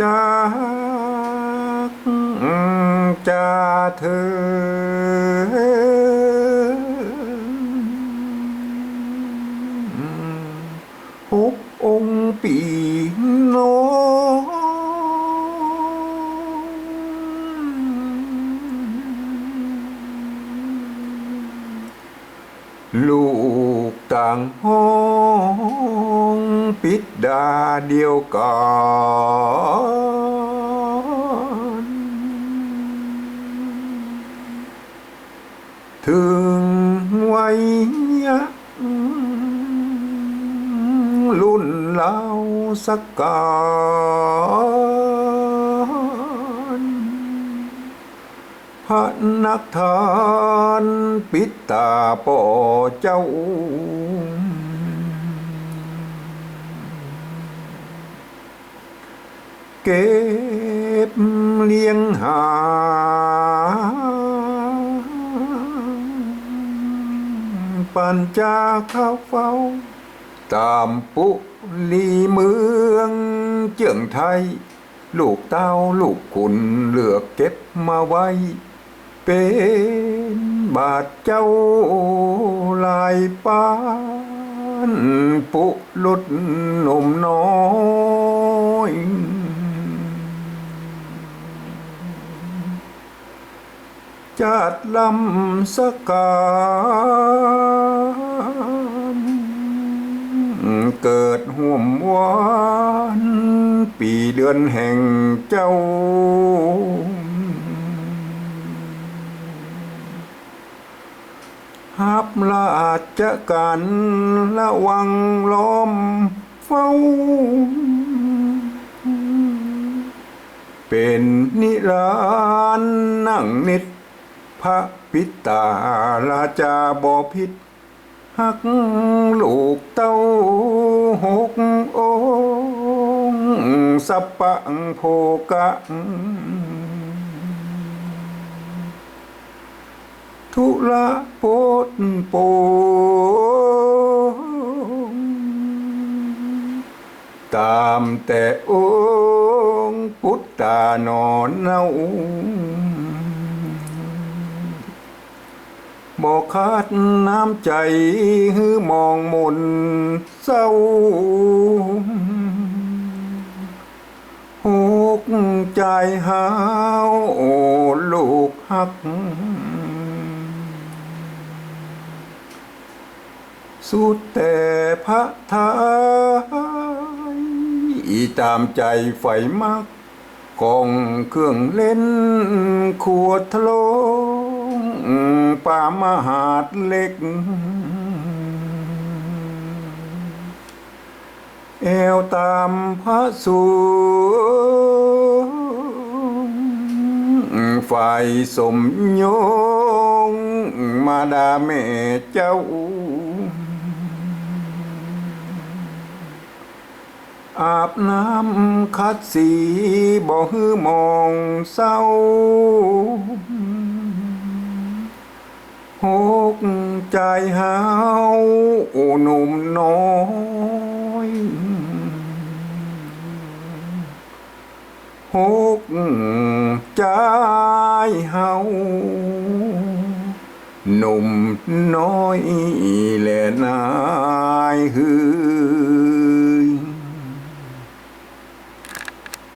จากจะเธอ หกองค์ปีน้องลูกต่างห้อง ปิดดาเดียวกันถึงวัยรุ่นเราสักการพระนักทานปิดตาป่อเจ้า ก็บเลี้ยงหา ปัญจาข้าเฝ้า ตามปุลีเมืองเจียงไทย ลูกเต้าลูกคุณเลือกเก็บมาไว้ เป็นบาทเจ้าลายปานปุลุดหนุ่มน้อย จัดลำสการเกิดห่วมวานปีเดือนแห่งเจ้าฮับลาชการระวังล้อมเฝ้า เป็นนิรานต์นั่งนิด พระปิตาราชาบอพิษหักลูกเต้าหกองสัปปังโภกะทุละโพดโปงตามแต่องค์พุทธานอนเนา บอกขาดน้ำใจฮือมองมนเศร้าหกใจหาวโอลูกหัก สุดแต่พระทายตามใจไฟมักกองเครื่องเล่นขวดทะโล ป่ามหาดเล็กแอวตามพระสูงฝ่ายสมโยง มาดาแม่เจ้าอาบน้ำคัดสีบ่ฮือมองเศร้า หกใจหาวโอ้หนุ่มน้อยหกใจเฮาหนุ่มน้อยและนายฮือ